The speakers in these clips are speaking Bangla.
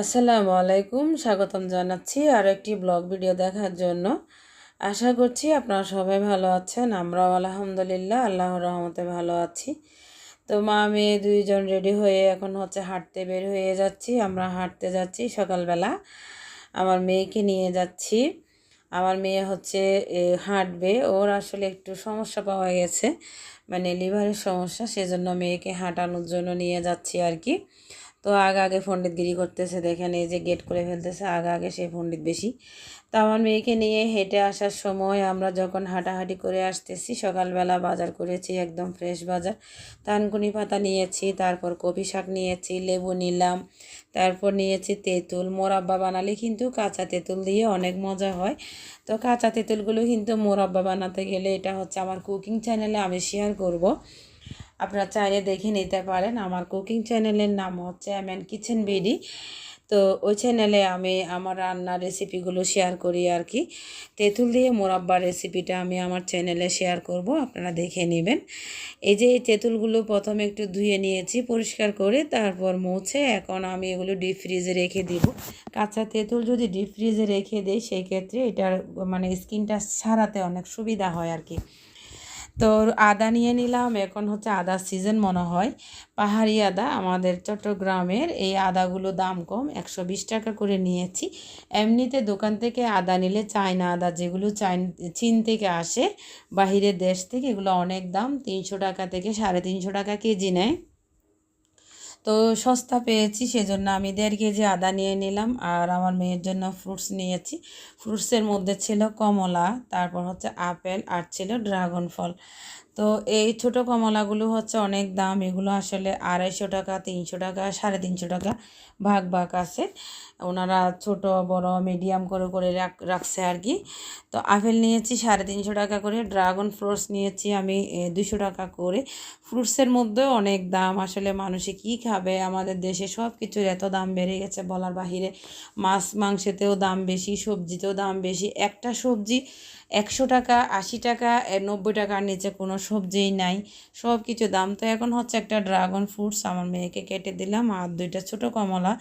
আসসালামু আলাইকুম, স্বাগতম জানাচ্ছি আর একটি ব্লগ ভিডিও দেখার জন্য। আশা করছি আপনারা সবাই ভালো আছেন, আমরাও আলহামদুলিল্লাহ, আল্লাহর রহমতে ভালো আছি। তো মা মেয়ে দুইজন রেডি হয়ে এখন হচ্ছে হাঁটতে বের হয়ে যাচ্ছি, আমরা হাঁটতে যাচ্ছি সকালবেলা। আমার মেয়েকে নিয়ে যাচ্ছি, আমার মেয়ে হচ্ছে হাঁটবে, ওর আসলে একটু সমস্যা পাওয়া গেছে মানে লিভারের সমস্যা, সেজন্য মেয়েকে হাঁটানোর জন্য নিয়ে যাচ্ছি আর কি। তো আগে আগে পণ্ডিতগিরি করতেছে, দেখেন এই যে গেট করে ফেলতেছে, আগে আগে সে পণ্ডিত বেশি। তো আমার মেয়েকে নিয়ে হেঁটে আসার সময় আমরা যখন হাঁটাহাঁটি করে আসতেছি, সকালবেলা বাজার করেছি, একদম ফ্রেশ বাজার। তানকুনি পাতা নিয়েছি, তারপর কপি শাক নিয়েছি, লেবু নিলাম, তারপর নিয়েছি তেঁতুল, মোরাব্বা বানালে কিন্তু কাঁচা তেঁতুল দিয়ে অনেক মজা হয়। তো কাঁচা তেঁতুলগুলো কিন্তু মোরাব্বা বানাতে গেলে এটা হচ্ছে আমার কুকিং চ্যানেলে আমি শেয়ার করব। আপনারা চাইলে দেখে নিতে পারেন। আমার কুকিং চ্যানেলের নাম হচ্ছে এমএন কিচেন বিডি। তো ওই চ্যানেলে আমি আমার রান্নার রেসিপিগুলো শেয়ার করি আর কি তেঁতুল দিয়ে মোরাব্বার রেসিপিটা আমি আমার চ্যানেলে শেয়ার করব, আপনারা দেখে নেবেন। এই যে এই তেঁতুলগুলো প্রথমে একটু ধুয়ে নিয়েছি পরিষ্কার করে, তারপর মুছে এখন আমি এগুলো ডিপ ফ্রিজে রেখে দিব। কাঁচা তেঁতুল যদি ডিপ ফ্রিজে রেখে দিই, সেই ক্ষেত্রে এটার মানে স্কিনটা সারাতে অনেক সুবিধা হয় আর কি তো আদা নিয়ে নিলাম। এখন হচ্ছে আদার সিজন মনে হয়। পাহাড়ি আদা আমাদের চট্টগ্রামের এই আদাগুলো দাম কম, একশো বিশ টাকা করে নিয়েছি। এমনিতে দোকান থেকে আদা নিলে চায়না আদা যেগুলো চাইন চীন থেকে আসে, বাহিরের দেশ থেকে এগুলো অনেক দাম, তিনশো টাকা থেকে সাড়ে তিনশো টাকা কেজি নেয়। তো সস্তা পেয়েছি, সেজন্য আমি দেড় কেজি আদা নিয়ে নিলাম আর আমার মেয়ের জন্য ফ্রুটস নিয়েছি। ফ্রুটসের মধ্যে ছিল কমলা, তারপর হচ্ছে আপেল আর ছিল ড্রাগন ফল। তো এই ছোট কমলাগুলো হচ্ছে অনেক দাম। এগুলো আসলে আড়াইশো টাকা, তিনশো টাকা, সাড়ে তিনশো টাকা ভাগ ভাগ আছে। ওনারা ছোট, বড় মিডিয়াম করে করে রাখ, রাখছে আর কি। তো আপেল নিয়েছি সাড়ে তিনশো টাকা করে ড্রাগন ফ্রুটস নিয়েছি আমি দুশো টাকা করে। ফ্রুটসের মধ্যেও অনেক দাম। আসলে মানুষে কি খাবে? আমাদের দেশে সব কিছুর এত দাম বেড়ে গেছে বলার বাহিরে। মাছ মাংসেতেও দাম বেশি, সবজিতেও দাম বেশি। একটা সবজি একশো টাকা, আশি টাকা নব্বই টাকার নিচে কোনো সবজিই নাই সব কিছু দাম। তো এখন হচ্ছে একটা ড্রাগন ফ্রুটস আমার মেয়েকে কেটে দিলাম আর দুইটা ছোট কমলা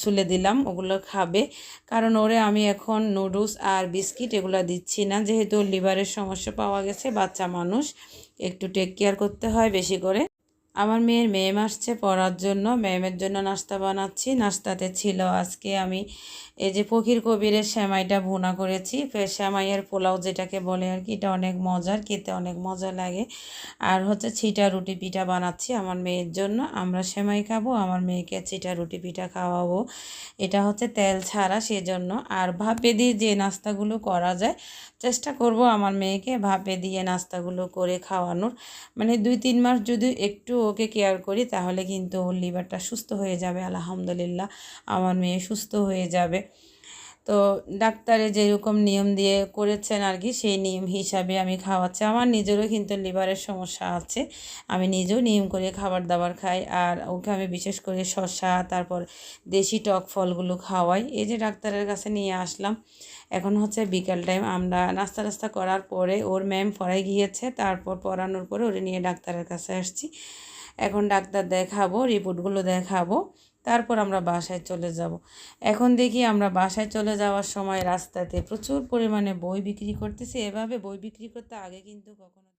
শুলে দিলাম, ওগুলো খাবে। কারণ ওরে আমি এখন নুডলস আর বিস্কিট এগুলো দিচ্ছি না, যেহেতু লিভারের সমস্যা পাওয়া গেছে, বাচ্চা মানুষ, একটু টেক কেয়ার করতে হয় বেশি করে। আমার মেয়ের মেম আসছে পড়ার জন্য। ম্যামের জন্য নাস্তা বানাচ্ছি। নাস্তাতে ছিল আজকে আমি এই যে ফকির কবিরের শ্যামাইটা ভুনা করেছি। শ্যামাইয়ের পোলাও যেটাকে বলে আর কি, এটা অনেক মজার, খেতে অনেক মজা লাগে। আর হচ্ছে ছিটা রুটি পিঠা বানাচ্ছি আমার মেয়ের জন্য। আমরা শ্যামাই খাব, আমার মেয়েকে ছিটা রুটি পিঠা খাওয়াবো। এটা হচ্ছে তেল ছাড়া সেজন্য। আর ভাপে দিয়ে যে নাস্তাগুলো করা যায়, চেষ্টা করব আমার মেয়েকে ভাপে দিয়ে নাস্তাগুলো করে খাওয়ানোর। মানে দুই তিন মাস যদি একটু ওকে কেয়ার করি, তাহলে কিন্তু ওর লিভারটা সুস্থ হয়ে যাবে, আলহামদুলিল্লাহ। আমার মেয়ে সুস্থ হয়ে যাবে। তো ডাক্তারে যেরকম নিয়ম দিয়ে করেছেন আর কি, সেই নিয়ম হিসাবে আমি খাওয়াচ্ছি। আমার নিজেরও কিন্তু লিভারের সমস্যা আছে। আমি নিজেও নিয়ম করে খাবার দাবার খাই আর ওকে আমি বিশেষ করে শসা, তারপর দেশি টক ফলগুলো খাওয়াই। এই যে ডাক্তারের কাছে নিয়ে আসলাম। এখন হচ্ছে বিকাল টাইম। আমরা নাস্তা টাস্তা করার পরে ওর ম্যাম পড়ায় গিয়েছে, তারপর পড়ানোর পরে ওরে নিয়ে ডাক্তারের কাছে আসছি। এখন ডাক্তার দেখাবো, রিপোর্টগুলো দেখাবো, তারপর আমরা বাসায় চলে যাব। এখন দেখি আমরা বাসায় চলে যাওয়ার সময় রাস্তাতে প্রচুর পরিমাণে বই বিক্রি করতেছি। এভাবে বই বিক্রি করতে আগে কিন্তু কখনো